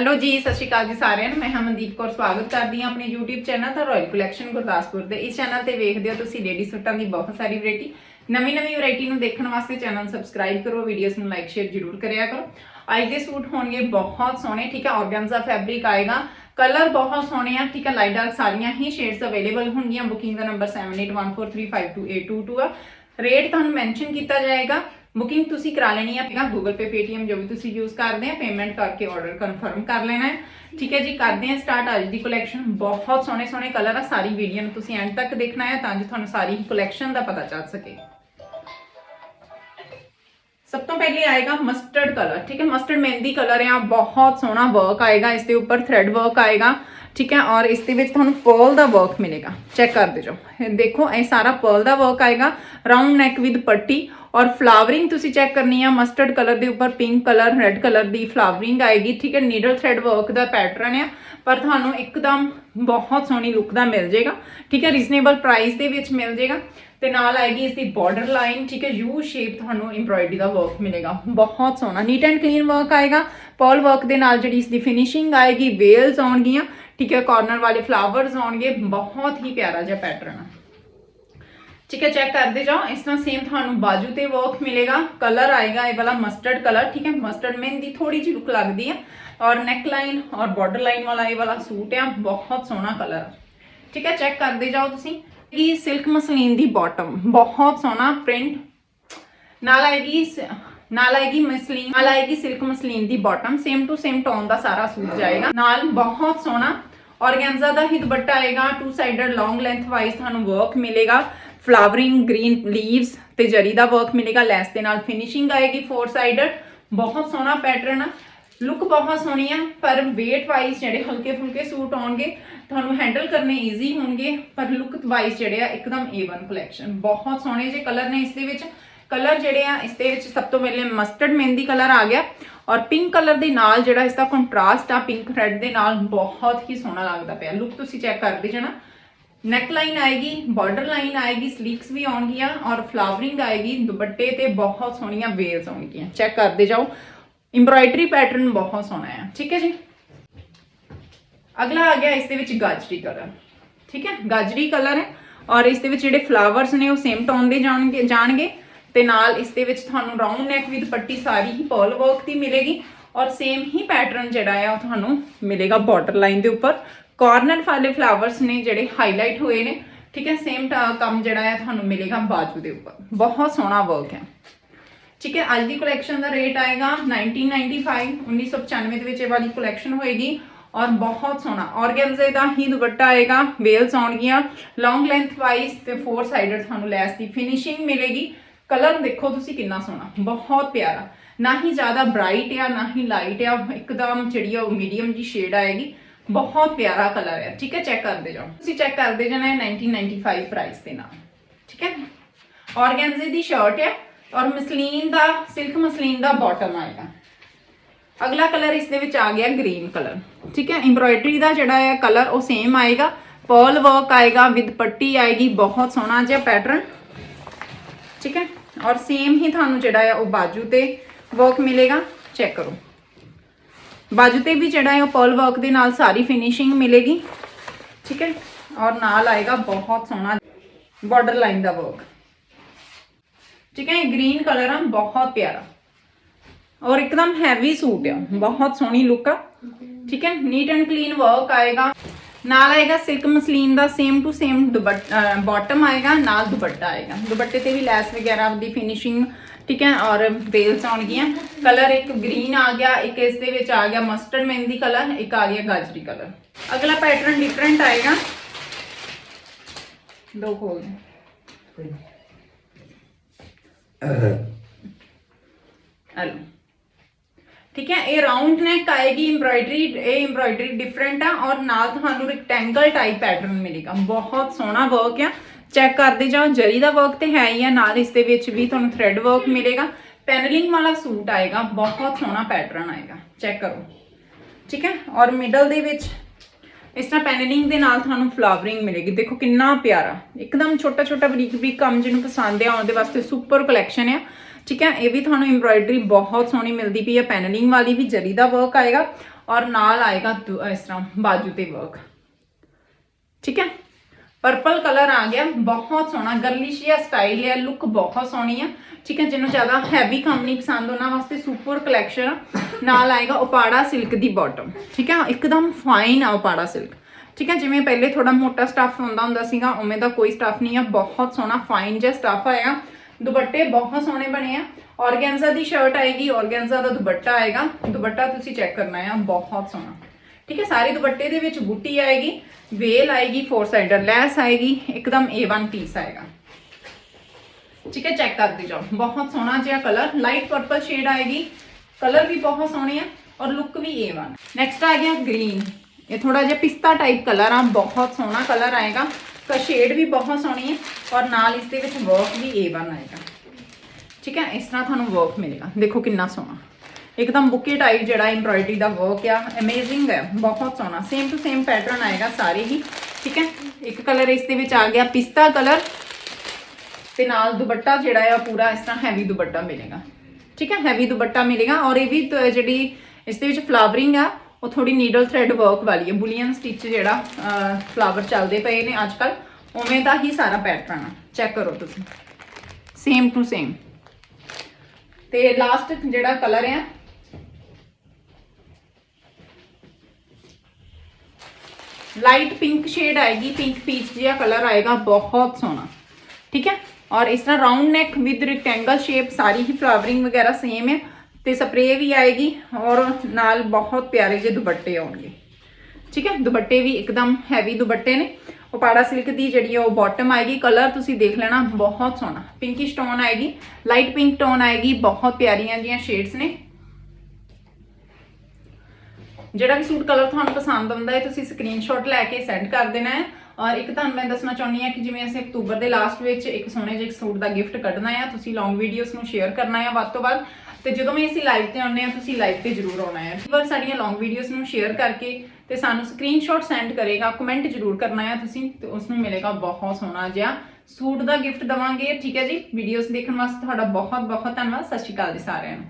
Hello ਜੀ, ਸਤਿ ਸ਼੍ਰੀ ਅਕਾਲ ਜੀ ਸਾਰਿਆਂ ਨੂੰ। ਮੈਂ ਹਮਨਦੀਪ ਕੌਰ, ਸਵਾਗਤ ਕਰਦੀ ਹਾਂ ਆਪਣੇ YouTube ਚੈਨਲ ਦਾ ਰਾਇਲ ਕਲੈਕਸ਼ਨ ਗੁਰਦਾਸਪੁਰ ਦੇ। ਇਸ ਚੈਨਲ ਤੇ ਵੇਖਦੇ ਹੋ ਤੁਸੀਂ ਲੇਡੀ ਸੂਟਾਂ ਦੀ ਬਹੁਤ ਸਾਰੀ ਵੈਰਾਈਟੀ ਨਵੀਂ ਨਵੀਂ ਵੈਰਾਈਟੀ ਨੂੰ ਦੇਖਣ ਵਾਸਤੇ ਚੈਨਲ ਨੂੰ ਸਬਸਕ੍ਰਾਈਬ ਕਰੋ ਵੀਡੀਓਜ਼ ਨੂੰ ਲਾਈਕ ਸ਼ੇਅਰ ਜ਼ਰੂਰ ਕਰਿਆ ਕਰੋ। ਅੱਜ ਦੇ ਸੂਟ ਹੋਣਗੇ ਬਹੁਤ ਸੋਹਣੇ, ਠੀਕ ਹੈ ਆਰਗੈਂਜ਼ਾ ਫੈਬਰਿਕ ਆਏਗਾ। ਕਲਰ ਬਹੁਤ ਸੋਹਣੇ ਆ, ਠੀਕ ਹੈ ਲਾਈਟ ਡਾਰਕ ਸਾਰੀਆਂ ਹੀ ਸ਼ੇਡਸ ਅਵੇਲੇਬਲ ਹੋਣਗੀਆਂ। ਬੁਕਿੰਗ ਦਾ ਨੰਬਰ 7814352822 ਆ। ਰੇਟ ਤੁਹਾਨੂੰ ਮੈਂਸ਼ਨ ਕੀਤਾ ਜਾਏਗਾ। ਬੁਕਿੰਗ ਤੁਸੀਂ ਕਰਾ ਲੈਣੀ ਹੈ ਪਹਿਲਾਂ Google Pay, Paytm ਜੋ ਵੀ ਤੁਸੀਂ ਯੂਜ਼ ਕਰਦੇ ਆ ਪੇਮੈਂਟ ਕਰਕੇ ਆਰਡਰ ਕਨਫਰਮ ਕਰ ਲੈਣਾ ਹੈ। ਠੀਕ ਹੈ ਜੀ, ਕਰਦੇ ਹਾਂ ਸਟਾਰਟ ਅੱਜ ਦੀ ਕਲੈਕਸ਼ਨ ਬਹੁਤ ਸੋਹਣੇ ਸੋਹਣੇ ਕਲਰ ਆ, ਸਾਰੀ ਵੀਡੀਓ ਨੂੰ ਤੁਸੀਂ ਐਂਡ ਤੱਕ ਦੇਖਣਾ ਹੈ ਤਾਂ ਜੋ ਤੁਹਾਨੂੰ ਸਾਰੀ ਕਲੈਕਸ਼ਨ ਦਾ ਪਤਾ ਚੱਲ ਸਕੇ। ਸਭ ਤੋਂ ਪਹਿਲੇ ਆਏਗਾ ਮਸਟਰਡ ਕਲਰ ਠੀਕ ਹੈ? ਮਸਟਰਡ ਮਹਿੰਦੀ ਕਲਰ ਆ ਬਹੁਤ ਸੋਹਣਾ ਵਰਕ ਆਏਗਾ, ਇਸ ਦੇ ਉੱਪਰ ਥ੍ਰੈਡ ਵਰਕ ਆਏਗਾ, ਠੀਕ ਹੈ? ਔਰ ਇਸ ਦੇ ਵਿੱਚ ਤੁਹਾਨੂੰ ਪਰਲ ਦਾ ਵਰਕ ਮਿਲੇਗਾ। ਚੈੱਕ ਕਰਦੇ ਜਾਓ ਇਹ ਦੇਖੋ, ਇਹ ਸਾਰਾ ਪਰਲ ਦਾ ਵਰਕ ਆਏਗਾ ਰਾਉਂਡ ਨੈਕ ਵਿਦ ਪੱਟੀ, ਔਰ ਫਲਾਵਰਿੰਗ ਤੁਸੀਂ ਚੈੱਕ ਕਰਨੀ ਆ ਮਸਟਰਡ ਕਲਰ ਦੇ ਉੱਪਰ ਪਿੰਕ ਕਲਰ ਰੈੱਡ ਕਲਰ ਦੀ ਫਲਾਵਰਿੰਗ ਆਏਗੀ, ਠੀਕ ਹੈ? ਨੀਡਲ ਥ੍ਰੈਡ ਵਰਕ ਦਾ ਪੈਟਰਨ ਆ, ਪਰ ਤੁਹਾਨੂੰ ਇੱਕਦਮ ਬਹੁਤ ਸੋਹਣੀ ਲੁੱਕ ਦਾ ਮਿਲ ਜਾਏਗਾ, ਠੀਕ ਹੈ? ਰੀਜ਼ਨੇਬਲ ਪ੍ਰਾਈਸ ਦੇ ਵਿੱਚ ਮਿਲ ਜਾਏਗਾ। ਤੇ ਨਾਲ ਆਏਗੀ ਇਸ ਦੀ ਬਾਰਡਰ ਲਾਈਨ ਠੀਕ ਹੈ ਯੂ ਸ਼ੇਪ ਤੁਹਾਨੂੰ ਐਮਬ੍ਰਾਇਡਰੀ ਦਾ ਵਰਕ ਮਿਲੇਗਾ। ਬਹੁਤ ਸੋਹਣਾ ਨੀਟ ਐਂਡ ਕਲੀਨ ਵਰਕ ਆਏਗਾ। ਪਰਲ ਵਰਕ ਦੇ ਨਾਲ ਜਿਹੜੀ ਇਸ ਦੀ ਫਿਨਿਸ਼ਿੰਗ ਆਏਗੀ ਵੇਲਸ ਆਉਣਗੀਆਂ, ਠੀਕ ਹੈ ਕਾਰਨਰ ਵਾਲੇ ਫਲਾਵਰਸ ਆਉਣਗੇ, ਬਹੁਤ ਹੀ ਪਿਆਰਾ ਜਿਹਾ ਪੈਟਰਨ ਆ। ਠੀਕ ਹੈ ਚੈੱਕ ਕਰਦੇ ਜਾਓ, ਇਸ ਤਰ੍ਹਾਂ ਸੇਮ ਤੁਹਾਨੂੰ ਬਾਜੂ ਤੇ ਵਰਕ ਮਿਲੇਗਾ। ਕਲਰ ਆਏਗਾ, ਇਹ ਵਾਲਾ ਮਸਟਰਡ ਕਲਰ ਠੀਕ ਹੈ ਮਸਟਰਡ ਮਹਿੰਦੀ ਥੋੜੀ ਜਿਹੀ ਲੁੱਕ ਲੱਗਦੀ ਹੈ ਔਰ ਨੈਕ ਲਾਈਨ ਔਰ ਬਾਰਡਰ ਲਾਈਨ ਵਾਲਾ ਇਹ ਵਾਲਾ ਸੂਟ ਆ, ਬਹੁਤ ਸੋਹਣਾ ਕਲਰ ਠੀਕ ਹੈ ਚੈੱਕ ਕਰਦੇ ਜਾਓ ਤੁਸੀਂ। ਇਹ ਸਿਲਕ ਮਸਲੀਨ ਦੀ ਬਾਟਮ ਬਹੁਤ ਸੋਹਣਾ ਪ੍ਰਿੰਟ ਨਾਲ ਆਏਗੀ ਨਾਲ ਆਏਗੀ ਮਸਲੀਨ। ਨਾਲ ਆਏਗੀ silk muslin the bottom same to same tone ਦਾ ਸਾਰਾ ਸੂਟ ਜਾਏਗਾ। ਨਾਲ ਬਹੁਤ ਸੋਹਣਾ ਔਰਗੈਂਜ਼ਾ ਦਾ ਹੀ ਦੁਪੱਟਾ ਆਏਗਾ। Two sided long length wise ਤੁਹਾਨੂੰ ਵਰਕ ਮਿਲੇਗਾ। ਫਲਾਵਰਿੰਗ ਗ੍ਰੀਨ ਲੀਵਸ ਤੇ ਜਰੀ ਦਾ ਵਰਕ ਮਿਲੇਗਾ। ਲੈਸ ਦੇ ਨਾਲ ਫਿਨਿਸ਼ਿੰਗ ਆਏਗੀ ਫੋਰ ਸਾਈਡਡ ਬਹੁਤ ਸੋਹਣਾ ਪੈਟਰਨ ਲੁੱਕ ਬਹੁਤ ਸੋਹਣੀ ਆ, ਪਰ weight ਵਾਈਜ਼ ਜਿਹੜੇ ਹਲਕੇ ਫੁਲਕੇ ਸੂਟ ਆਉਣਗੇ, ਤੁਹਾਨੂੰ ਹੈਂਡਲ ਕਰਨੇ ਈਜ਼ੀ ਹੋਣਗੇ, ਪਰ ਲੁੱਕ ਵਾਈਜ਼ ਜਿਹੜੇ ਆ, ਇੱਕਦਮ A1 ਕਲੈਕਸ਼ਨ ਬਹੁਤ ਸੋਹਣੇ ਜਿਹੇ ਕਲਰ ਨੇ ਇਸ ਦੇ ਵਿੱਚ। ਕਲਰ ਜਿਹੜੇ ਆ, ਇਸ ਦੇ ਵਿੱਚ ਸਭ ਤੋਂ ਪਹਿਲੇ ਮਸਟਰਡ ਮਹਿੰਦੀ ਕਲਰ ਆ ਗਿਆ। ਔਰ ਪਿੰਕ ਕਲਰ ਦੇ ਨਾਲ ਜਿਹੜਾ ਇਸ ਦਾ ਕੰਟਰਾਸਟ ਆ ਪਿੰਕ ਰੈਡ ਦੇ ਨਾਲ ਬਹੁਤ ਹੀ ਸੋਹਣਾ ਲੱਗਦਾ ਪਿਆ। ਲੁੱਕ ਤੁਸੀਂ ਚੈੱਕ ਕਰਦੇ ਜਾਣਾ। ਨੈਕ ਲਾਈਨ ਆਏਗੀ ਬਾਰਡਰ ਲਾਈਨ ਆਏਗੀ ਸਲੀਕਸ ਵੀ ਆਉਣਗੀਆਂ ਔਰ ਫਲਾਵਰਿੰਗ ਆਏਗੀ, ਦੁਪੱਟੇ ਤੇ ਬਹੁਤ ਸੋਹਣੀਆਂ ਵੇਲਸ ਆਉਣਗੀਆਂ। ਚੈੱਕ ਕਰਦੇ ਜਾਓ। ਐਮਬ੍ਰਾਇਡਰੀ ਪੈਟਰਨ ਬਹੁਤ ਸੋਹਣਾ ਹੈ। ਠੀਕ ਹੈ ਜੀ? ਅਗਲਾ ਆ ਗਿਆ ਇਸ ਦੇ ਵਿੱਚ ਗਾਜਰੀ ਕਲਰ ਠੀਕ ਹੈ? ਗਾਜਰੀ ਕਲਰ ਹੈ ਔਰ ਇਸ ਦੇ ਵਿੱਚ ਜਿਹੜੇ ਫਲਾਵਰਸ ਨੇ ਉਹ ਸੇਮ ਟੋਨ ਦੇ ਜਾਣਗੇ ਜਾਣਗੇ। ਤੇ ਨਾਲ ਇਸ ਦੇ ਵਿੱਚ ਤੁਹਾਨੂੰ ਰਾਉਂਡ ਨੈਕ ਵਿਦ ਪੱਟੀ ਸਾਰੀ ਹੀ ਪਰਲ ਵਰਕ ਦੀ ਮਿਲੇਗੀ ਔਰ ਸੇਮ ਹੀ ਪੈਟਰਨ ਜਿਹੜਾ ਹੈ ਉਹ ਤੁਹਾਨੂੰ ਮਿਲੇਗਾ ਬਾਰਡਰ ਲਾਈਨ ਦੇ ਉੱਪਰ। ਕਾਰਨਰ ਵਾਲੇ ਫਲਾਵਰਸ ਨੇ ਜਿਹੜੇ ਹਾਈਲਾਈਟ ਹੋਏ ਨੇ। ਠੀਕ ਹੈ? ਸੇਮ ਕੰਮ ਜਿਹੜਾ ਹੈ, ਤੁਹਾਨੂੰ ਮਿਲੇਗਾ ਬਾਜੂ ਦੇ ਉੱਪਰ। ਬਹੁਤ ਸੋਹਣਾ ਵਰਕ ਹੈ। ਠੀਕ ਹੈ, ਅੱਜ ਦੀ ਕਲੈਕਸ਼ਨ ਦਾ ਰੇਟ ਆਏਗਾ 1995 1995 ਦੇ ਵਿੱਚ ਇਹ ਵਾਲੀ ਕਲੈਕਸ਼ਨ ਹੋਏਗੀ ਔਰ ਬਹੁਤ ਸੋਹਣਾ। ਔਰਗੈਂਜ਼ੇ ਦਾ ਹੀ ਦੁਪੱਟਾ ਆਏਗਾ ਵੇਲਸ ਆਉਣਗੀਆਂ ਲੌਂਗ ਲੈਂਥ ਵਾਈਜ਼ ਤੇ ਫੋਰ ਸਾਈਡਡ ਤੁਹਾਨੂੰ ਲੈਸ ਦੀ ਫਿਨਿਸ਼ਿੰਗ ਮਿਲੇਗੀ। ਕਲਰ ਦੇਖੋ ਤੁਸੀਂ ਕਿੰਨਾ ਸੋਹਣਾ, ਬਹੁਤ ਪਿਆਰਾ। ਨਾ ਹੀ ਜ਼ਿਆਦਾ ਬ੍ਰਾਈਟ ਆ, ਨਾ ਹੀ ਲਾਈਟ ਆ, ਇੱਕਦਮ ਜਿਹੜੀ ਆ ਉਹ ਮੀਡੀਅਮ ਜੀ ਸ਼ੇਡ ਆਏਗੀ। ਬਹੁਤ ਪਿਆਰਾ ਕਲਰ ਹੈ ਠੀਕ ਹੈ ਚੈੱਕ ਕਰਦੇ ਜਾਓ। ਤੁਸੀਂ ਚੈੱਕ ਕਰਦੇ ਜਾਣਾ ਹੈ 1995 ਪ੍ਰਾਈਸ ਦੇ ਨਾਲ, ਠੀਕ ਹੈ। ਔਰਗੈਂਜ਼ੇ ਦੀ ਸ਼ਰਟ ਹੈ ਔਰ ਮਸਲੀਨ ਦਾ, ਸਿਲਕ ਮਸਲੀਨ ਦਾ ਬਾਟਮ ਆਏਗਾ। ਅਗਲਾ ਕਲਰ ਇਸ ਦੇ ਵਿੱਚ ਆ ਗਿਆ ਗ੍ਰੀਨ ਕਲਰ ਠੀਕ ਹੈ? ਐਮਬ੍ਰਾਇਡਰੀ ਦਾ ਜਿਹੜਾ ਹੈ ਕਲਰ ਉਹ ਸੇਮ ਆਏਗਾ। ਪਰਲ ਵਰਕ ਆਏਗਾ ਵਿਦ ਪੱਟੀ ਆਏਗੀ, ਬਹੁਤ ਸੋਹਣਾ ਜਿਹਾ ਪੈਟਰਨ ਠੀਕ ਹੈ? ਔਰ ਸੇਮ ਹੀ ਤੁਹਾਨੂੰ ਜਿਹੜਾ ਹੈ ਉਹ ਬਾਜੂ ਤੇ ਵਰਕ ਮਿਲੇਗਾ। ਚੈੱਕ ਕਰੋ। ਬਾਜੂ ਤੇ ਵੀ ਜਿਹੜਾ ਹੈ ਉਹ ਪਰਲ ਵਰਕ ਦੇ ਨਾਲ ਸਾਰੀ ਫਿਨਿਸ਼ਿੰਗ ਮਿਲੇਗੀ। ਠੀਕ ਹੈ? ਔਰ ਨਾਲ ਆਏਗਾ ਬਹੁਤ ਸੋਹਣਾ ਬਾਰਡਰ ਲਾਈਨ ਦਾ ਵਰਕ ਠੀਕ ਹੈ ਗ੍ਰੀਨ ਕਲਰ ਆ, ਬਹੁਤ ਪਿਆਰਾ। ਔਰ ਇੱਕਦਮ ਹੈਵੀ ਸੂਟ ਆ, ਬਹੁਤ ਸੋਹਣੀ ਲੁੱਕ ਆ। ਠੀਕ ਹੈ ਨੀਟ ਐਂਡ ਕਲੀਨ ਵਰਕ ਆਏਗਾ। ਨਾਲ ਆਏਗਾ ਸਿਲਕ ਮਸਲੀਨ ਦਾ ਸੇਮ ਟੂ ਸੇਮ ਬਾਟਮ ਆਏਗਾ, ਨਾਲ ਦੁਪੱਟਾ ਆਏਗਾ। ਦੁਪੱਟੇ ਤੇ ਵੀ ਲੈਸ ਵਗੈਰਾ ਦੀ ਫਿਨਿਸ਼ਿੰਗ ਠੀਕ ਹੈ, ਔਰ ਵੇਲਸ ਆਉਣਗੀਆਂ। ਕਲਰ ਇੱਕ ਗ੍ਰੀਨ ਆ ਗਿਆ, ਇੱਕ ਇਸ ਦੇ ਵਿੱਚ ਆ ਗਿਆ ਮਸਟਰਡ ਮਹਿੰਦੀ ਕਲਰ ਇੱਕ ਆ ਗਿਆ ਗਾਜਰੀ ਕਲਰ ਅਗਲਾ ਪੈਟਰਨ ਡਿਫਰੈਂਟ ਆਏਗਾ। ਦੋ ਖੋਲ ਦੇ ਹਲੋ। ਠੀਕ ਹੈ, ਇਹ ਰਾਉਂਡ ਨੈਕ ਆਏਗੀ ਐਮਬ੍ਰਾਇਡਰੀ ਇਹ ਐਮਬ੍ਰਾਇਡਰੀ ਡਿਫਰੈਂਟ ਆ ਔਰ ਨਾਲ ਤੁਹਾਨੂੰ ਰੈਕਟੈਂਗਲ ਟਾਈਪ ਪੈਟਰਨ ਮਿਲੇਗਾ। ਬਹੁਤ ਸੋਹਣਾ ਵਰਕ ਆ। ਚੈੱਕ ਕਰਦੇ ਜਾਓ, ਜਰੀ ਦਾ ਵਰਕ ਤੇ ਹੈ ਹੀ ਆ, ਨਾਲ ਇਸ ਦੇ ਵਿੱਚ ਵੀ ਤੁਹਾਨੂੰ ਥ੍ਰੈਡ ਵਰਕ ਮਿਲੇਗਾ। ਪੈਨਲਿੰਗ ਵਾਲਾ ਸੂਟ ਆਏਗਾ, ਬਹੁਤ ਸੋਹਣਾ ਪੈਟਰਨ ਆਏਗਾ। ਚੈੱਕ ਕਰੋ। ਠੀਕ ਹੈ, ਔਰ ਮਿਡਲ ਦੇ ਵਿੱਚ ਇਸ ਤਰ੍ਹਾਂ ਪੈਨਲਿੰਗ ਦੇ ਨਾਲ ਤੁਹਾਨੂੰ ਫਲਾਵਰਿੰਗ ਮਿਲੇਗੀ। ਦੇਖੋ ਕਿੰਨਾ ਪਿਆਰਾ। ਇੱਕਦਮ ਛੋਟਾ ਛੋਟਾ ਬਰੀਕ ਬਰੀਕ ਕੰਮ ਜਿਹਨੂੰ ਪਸੰਦ ਆ ਉਹਦੇ ਵਾਸਤੇ ਸੁਪਰ ਕਲੈਕਸ਼ਨ ਆ। ਠੀਕ ਹੈ, ਇਹ ਵੀ ਤੁਹਾਨੂੰ ਐਮਬ੍ਰਾਇਡਰੀ ਬਹੁਤ ਸੋਹਣੀ ਮਿਲਦੀ ਪਈ ਹੈ। ਪੈਨਲਿੰਗ ਵਾਲੀ ਵੀ ਜਰੀ ਦਾ ਵਰਕ ਆਏਗਾ ਔਰ ਨਾਲ ਆਏਗਾ ਦੁ- ਇਸ ਤਰ੍ਹਾਂ ਬਾਜੂ ਤੇ ਵਰਕ ਠੀਕ ਹੈ? ਪਰਪਲ ਕਲਰ ਆ ਗਿਆ, ਬਹੁਤ ਸੋਹਣਾ ਗਰਲਿਸ਼ ਜਿਹਾ ਸਟਾਈਲ ਹੈ ਲੁੱਕ ਬਹੁਤ ਸੋਹਣੀ ਆ। ਠੀਕ ਹੈ, ਜਿਹਨੂੰ ਜ਼ਿਆਦਾ ਹੈਵੀ ਕੰਮ ਨਹੀਂ ਪਸੰਦ, ਉਹਨਾਂ ਵਾਸਤੇ ਸੁਪਰ ਕਲੈਕਸ਼ਨ ਨਾਲ ਆਏਗਾ ਉਪਾੜਾ ਸਿਲਕ ਦੀ ਬਾਟਮ ਠੀਕ ਹੈ, ਇੱਕਦਮ ਫਾਈਨ ਆ ਉਪਾੜਾ ਸਿਲਕ ਠੀਕ ਹੈ, ਜਿਵੇਂ ਪਹਿਲੇ ਥੋੜਾ ਮੋਟਾ ਸਟਫ ਹੁੰਦਾ ਹੁੰਦਾ ਸੀਗਾ, ਉਵੇਂ ਦਾ ਕੋਈ ਸਟਫ ਨਹੀਂ ਆ, ਬਹੁਤ ਸੋਹਣਾ ਫਾਈਨ ਜਿਹਾ ਸਟਫ ਆਏਗਾ। ਦੁਪੱਟੇ ਬਹੁਤ ਸੋਹਣੇ ਬਣੇ ਆ। ਔਰਗੈਂਜ਼ਾ ਦੀ ਸ਼ਰਟ ਆਏਗੀ, ਔਰਗੈਂਜ਼ਾ ਦਾ ਦੁਪੱਟਾ ਆਏਗਾ। ਦੁਪੱਟਾ ਤੁਸੀਂ ਚੈੱਕ ਕਰਨਾ ਆ, ਬਹੁਤ ਸੋਹਣਾ। ਠੀਕ ਹੈ, ਸਾਰੇ ਦੁਪੱਟੇ ਦੇ ਵਿੱਚ ਬੂਟੀ ਆਏਗੀ, ਵੇਲ ਆਏਗੀ ਫੋਰ ਸਾਈਡਰ ਲੈਸ ਆਏਗੀ, ਇੱਕਦਮ A1 ਪੀਸ ਆਏਗਾ। ਠੀਕ ਹੈ ਚੈੱਕ ਕਰਦੇ ਜਾਓ। ਬਹੁਤ ਸੋਹਣਾ ਜਿਹਾ ਕਲਰ ਲਾਈਟ ਪਰਪਲ ਸ਼ੇਡ ਆਏਗੀ। ਕਲਰ ਵੀ ਬਹੁਤ ਸੋਹਣੇ ਆ ਔਰ ਲੁੱਕ ਵੀ A1 ਨੈਕਸਟ ਆ ਗਿਆ ਗ੍ਰੀਨ ਇਹ ਥੋੜਾ ਜਿਹਾ ਪਿਸਤਾ ਟਾਈਪ ਕਲਰ ਆ, ਬਹੁਤ ਸੋਹਣਾ ਕਲਰ ਆਏਗਾ। ਤਾਂ ਸ਼ੇਡ ਵੀ ਬਹੁਤ ਸੋਹਣੀ ਹੈ ਔਰ ਨਾਲ ਇਸ ਦੇ ਵਿੱਚ ਵਰਕ ਵੀ A1 ਆਏਗਾ। ਠੀਕ ਹੈ, ਇਸ ਤਰ੍ਹਾਂ ਤੁਹਾਨੂੰ ਵਰਕ ਮਿਲੇਗਾ। ਦੇਖੋ ਕਿੰਨਾ ਸੋਹਣਾ। ਇੱਕਦਮ ਬੁਕੇ ਟਾਈਪ ਜਿਹੜਾ ਐਮਬ੍ਰਾਇਡਰੀ ਦਾ ਵਰਕ ਆ ਅਮੇਜ਼ਿੰਗ ਹੈ, ਬਹੁਤ ਸੋਹਣਾ। ਸੇਮ ਟੂ ਸੇਮ ਪੈਟਰਨ ਆਏਗਾ ਸਾਰੇ ਹੀ, ਠੀਕ ਹੈ? ਇੱਕ ਕਲਰ ਇਸ ਦੇ ਵਿੱਚ ਆ ਗਿਆ, ਪਿਸਤਾ ਕਲਰ ਤੇ ਨਾਲ ਦੁਪੱਟਾ ਜਿਹੜਾ ਆ, ਪੂਰਾ ਇਸ ਤਰ੍ਹਾਂ ਹੈਵੀ ਦੁਪੱਟਾ ਮਿਲੇਗਾ। ਠੀਕ ਹੈ? ਹੈਵੀ ਦੁਪੱਟਾ ਮਿਲੇਗਾ ਔਰ ਇਹ ਵੀ ਜਿਹੜੀ ਇਸ ਦੇ ਵਿੱਚ ਫਲਾਵਰਿੰਗ ਆ, ਉਹ ਥੋੜੀ ਨੀਡਲ ਥ੍ਰੈਡ ਵਰਕ ਵਾਲੀ ਹੈ। ਬੁਲੀਅਨ ਸਟਿਚ ਜਿਹੜਾ ਫਲਾਵਰ ਚੱਲਦੇ ਪਏ ਨੇ ਅੱਜ ਕੱਲ ਉਵੇਂ ਦਾ ਹੀ ਸਾਰਾ ਪੈਟਰਨ ਆ। ਚੈੱਕ ਕਰੋ ਤੁਸੀਂ। ਸੇਮ ਟੂ ਸੇਮ ਤੇ ਲਾਸਟ ਜਿਹੜਾ ਕਲਰ ਆ ਲਾਈਟ ਪਿੰਕ ਸ਼ੇਡ ਆਏਗੀ, ਪਿੰਕ ਪੀਚ ਜਿਹਾ ਕਲਰ ਆਏਗਾ, ਬਹੁਤ ਸੋਹਣਾ। ਠੀਕ ਹੈ? ਔਰ ਇਸ ਤਰ੍ਹਾਂ round neck with rectangle shape ਸਾਰੀ ਹੀ ਫਲਾਵਰਿੰਗ ਵਗੈਰਾ ਸੇਮ ਹੈ ਤੇ ਸਪਰੇਅ ਵੀ ਆਏਗੀ ਔਰ ਨਾਲ ਬਹੁਤ ਪਿਆਰੇ ਜਿਹੇ ਦੁਪੱਟੇ ਆਉਣਗੇ। ਠੀਕ ਹੈ? ਦੁਪੱਟੇ ਵੀ ਇੱਕਦਮ ਹੈਵੀ ਦੁਪੱਟੇ ਨੇ। ਉਪਾੜਾ ਸਿਲਕ ਦੀ ਜਿਹੜੀ ਉਹ ਬਾਟਮ ਆਏਗੀ ਕਲਰ ਤੁਸੀਂ ਦੇਖ ਲੈਣਾ, ਬਹੁਤ ਸੋਹਣਾ। ਪਿੰਕਿਸ਼ ਟੋਨ ਆਏਗੀ ਲਾਈਟ ਪਿੰਕ ਟੋਨ ਆਏਗੀ, ਬਹੁਤ ਪਿਆਰੀਆਂ ਜੀਆਂ ਸ਼ੇਡਸ ਨੇ। ਜਿਹੜਾ ਵੀ ਸੂਟ ਕਲਰ ਤੁਹਾਨੂੰ ਪਸੰਦ ਆਉਂਦਾ ਹੈ, ਤੁਸੀਂ ਸਕਰੀਨਸ਼ਾਟ ਲੈ ਕੇ ਸੈਂਡ ਕਰ ਦੇਣਾ ਹੈ। ਔਰ ਇੱਕ ਤੁਹਾਨੂੰ ਮੈਂ ਦੱਸਣਾ ਚਾਹੁੰਦੀ ਹਾਂ ਕਿ ਜਿਵੇਂ ਅਸੀਂ ਅਕਤੂਬਰ ਦੇ ਲਾਸਟ ਵਿੱਚ ਇੱਕ ਸੋਹਣੇ ਜਿਹੇ ਸੂਟ ਦਾ ਗਿਫਟ ਕੱਢਣਾ ਹੈ, ਤੁਸੀਂ ਲੌਂਗ ਵੀਡੀਓਜ਼ ਨੂੰ ਸ਼ੇਅਰ ਕਰਨਾ ਹੈ ਵੱਧ ਤੋਂ ਵੱਧ। ਤੇ ਜਦੋਂ ਵੀ ਅਸੀਂ ਲਾਈਵ ਤੇ ਆਉਂਦੇ ਹਾਂ, ਤੁਸੀਂ ਲਾਈਵ ਤੇ ਜ਼ਰੂਰ ਆਉਣਾ ਹੈ। ਵਾਰ ਸਾਡੀਆਂ ਲੌਂਗ ਵੀਡੀਓਜ਼ ਨੂੰ ਸ਼ੇਅਰ ਕਰਕੇ ਤੇ ਸਾਨੂੰ ਸਕਰੀਨਸ਼ਾਟ ਸੈਂਡ ਕਰੇਗਾ ਕਮੈਂਟ ਜ਼ਰੂਰ ਕਰਨਾ ਹੈ ਤੁਸੀਂ ਤੇ ਉਸ ਨੂੰ ਮਿਲੇਗਾ ਬਹੁਤ ਸੋਹਣਾ ਜਿਹਾ ਸੂਟ ਦਾ ਗਿਫਟ ਦਵਾਂਗੇ। ਠੀਕ ਹੈ ਜੀ ਵੀਡੀਓਜ਼ ਦੇਖਣ ਵਾਸਤੇ ਤੁਹਾਡਾ ਬਹੁਤ ਬਹੁਤ ਧੰਨਵਾਦ। ਸਤਿ ਸ਼੍ਰੀ ਅਕਾਲ ਜੀ ਸਾਰਿਆਂ ਨੂੰ।